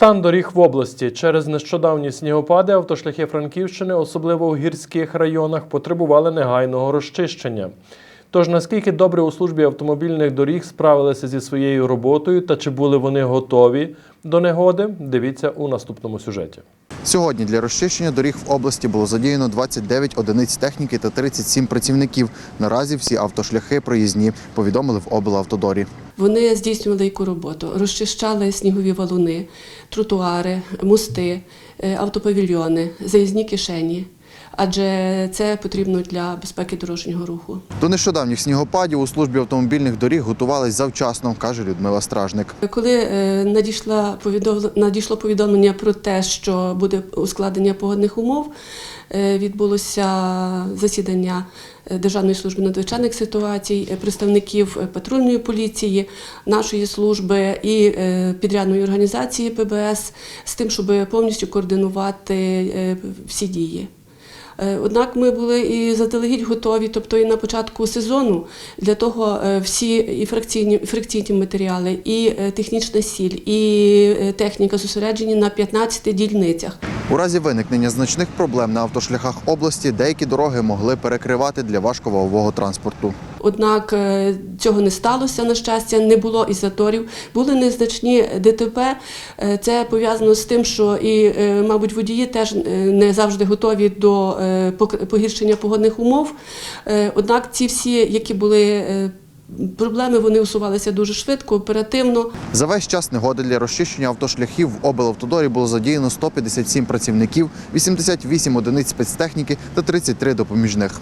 Стан доріг в області через нещодавні снігопади автошляхи Франківщини, особливо у гірських районах, потребували негайного розчищення. Тож наскільки добре у службі автомобільних доріг справилися зі своєю роботою та чи були вони готові до негоди, дивіться у наступному сюжеті. Сьогодні для розчищення доріг в області було задіяно 29 одиниць техніки та 37 працівників. Наразі всі автошляхи проїзні, повідомили в облавтодорі. Вони здійснювали яку роботу? Розчищали снігові валуни, тротуари, мости, е, автопавільйони, заїзні кишені. Адже це потрібно для безпеки дорожнього руху. До нещодавніх снігопадів у службі автомобільних доріг готувались завчасно, каже Людмила Стражник. Коли е, надійшла надійшло повідомлення про те, що буде ускладнення погодних умов, е, відбулося засідання е, Державної служби надзвичайних ситуацій, представників патрульної поліції, нашої служби і підрядної організації ПБС з тим, щоб повністю координувати всі дії. Е, Однак ми були і заздалегідь готові, тобто і на початку сезону для того е, всі і фракційні, фракційні матеріали, і е, технічна сіль, і техніка зосереджені на 15 дільницях. У разі виникнення значних проблем на автошляхах області деякі дороги могли перекривати для важковагового транспорту. Однак е, цього не сталося, на щастя, не було і заторів. Були незначні ДТП. Е, Це пов'язано з тим, що і, е, мабуть, водії теж не завжди готові до погіршення погодних умов. Однак ці всі, які були проблеми, вони усувалися дуже швидко, оперативно. За весь час негоди для розчищення автошляхів в облавтодорі було задіяно 157 працівників, 88 одиниць спецтехніки та 33 допоміжних.